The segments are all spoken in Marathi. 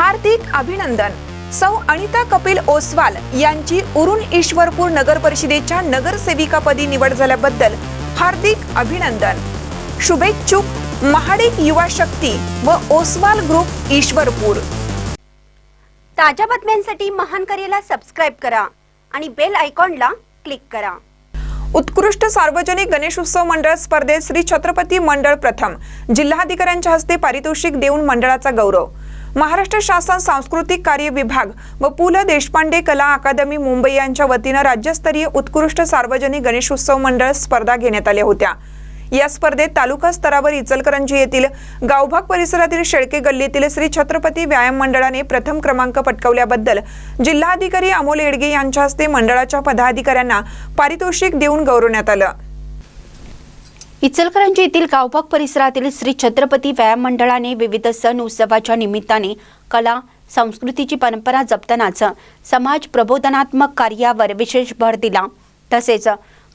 हार्दिक अभिनंदन. सौ अनिता कपिल ओसवाल यांची उरुण ईश्वरपूर नगर परिषदेच्या नगरसेविकापदी निवड झाल्याबद्दल हार्दिक अभिनंदन. शुभेच्छुक महाडिक युवा शक्ती व ओसवाल ग्रुप ईश्वरपूर. ताज्या बातम्यांसाठी महान करेला सबस्क्राईब करा आणि बेल आयकॉनला क्लिक करा. उत्कृष्ट सार्वजनिक गणेशोत्सव मंडळ स्पर्धेत श्री छत्रपती मंडळ प्रथम. जिल्हाधिकाऱ्यांच्या हस्ते पारितोषिक देऊन मंडळाचा गौरव. महाराष्ट्र शासन सांस्कृतिक कार्य विभाग व पु ल देशपांडे कला अकादमी मुंबई यांच्या वतीनं राज्यस्तरीय उत्कृष्ट सार्वजनिक गणेशोत्सव मंडळ स्पर्धा घेण्यात आल्या होत्या. या स्पर्धेत तालुका स्तरावर इचलकरंजी येथील गावभाग परिसरातील शेळके गल्लीतील श्री छत्रपती व्यायाम मंडळाने प्रथम क्रमांक पटकावल्याबद्दल जिल्हाधिकारी अमोल येडगे यांच्या हस्ते मंडळाच्या पदाधिकाऱ्यांना पारितोषिक देऊन गौरवण्यात आलं. इचलकरंजी येथील गावभाग परिसरातील श्री छत्रपती व्यायाम मंडळाने विविध सण उत्सवाच्या निमित्ताने कला संस्कृतीची परंपरा जपतानाच समाज प्रबोधनात्मक कार्यावर विशेष भर दिला. तसेच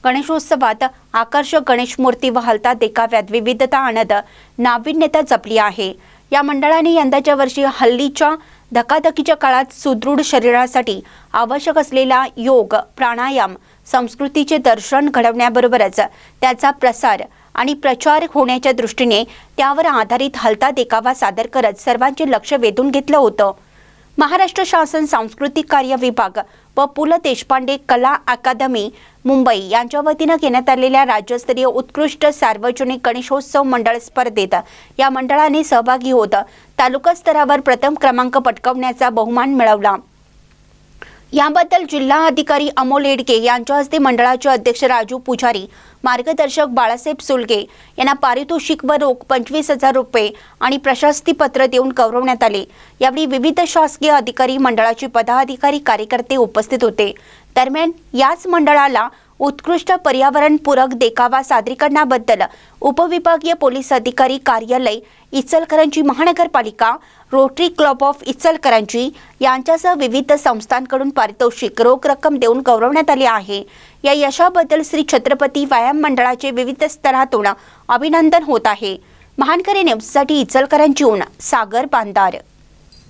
गणेशोत्सवात आकर्षक गणेश मूर्ती व हलता देखाव्यात विविधता आणत नाविन्यता जपली आहे. या मंडळाने यंदाच्या वर्षी हल्लीच्या धकाधकीच्या काळात सुदृढ शरीरासाठी आवश्यक असलेला योग प्राणायाम संस्कृतीचे दर्शन घडवण्याबरोबरच त्याचा प्रसार आणि प्रचार होण्याच्या दृष्टीने त्यावर आधारित हलता देखावा सादर करत सर्वांचे लक्ष वेधून घेतलं होतं. महाराष्ट्र शासन सांस्कृतिक कार्य विभाग व पु ल देशपांडे कला अकादमी मुंबई यांच्या वतीनं घेण्यात आलेल्या राज्यस्तरीय उत्कृष्ट सार्वजनिक गणेशोत्सव मंडळ स्पर्धेत या मंडळाने सहभागी होत तालुका स्तरावर प्रथम क्रमांक पटकावण्याचा बहुमान मिळवला. याबद्दल जिल्हा अधिकारी अमोल येडके यांच्या हस्ते मंडळाचे अध्यक्ष राजू पुजारी मार्गदर्शक बाळासाहेब सुलगे यांना पारितोषिक व रोख पंचवीस हजार रुपये आणि प्रशस्तीपत्र देऊन गौरवण्यात आले. यावेळी विविध शासकीय अधिकारी मंडळाचे पदाधिकारी कार्यकर्ते उपस्थित होते. दरम्यान याच मंडळाला उत्कृष्ट पर्यावरणपूरक देखावा सादरीकरणाबद्दल उपविभागीय पोलीस अधिकारी कार्यालय इचलकरंजी महानगरपालिका रोटरी क्लब ऑफ इचलकरंजी यांच्यासह विविध संस्थांकडून पारितोषिक रोख रक्कम देऊन गौरवण्यात आले आहे. या यशाबद्दल श्री छत्रपती व्यायाम मंडळाचे विविध स्तरातून अभिनंदन होत आहे. महानकरी न्यूजसाठी इचलकरंजीहून सागर बांदार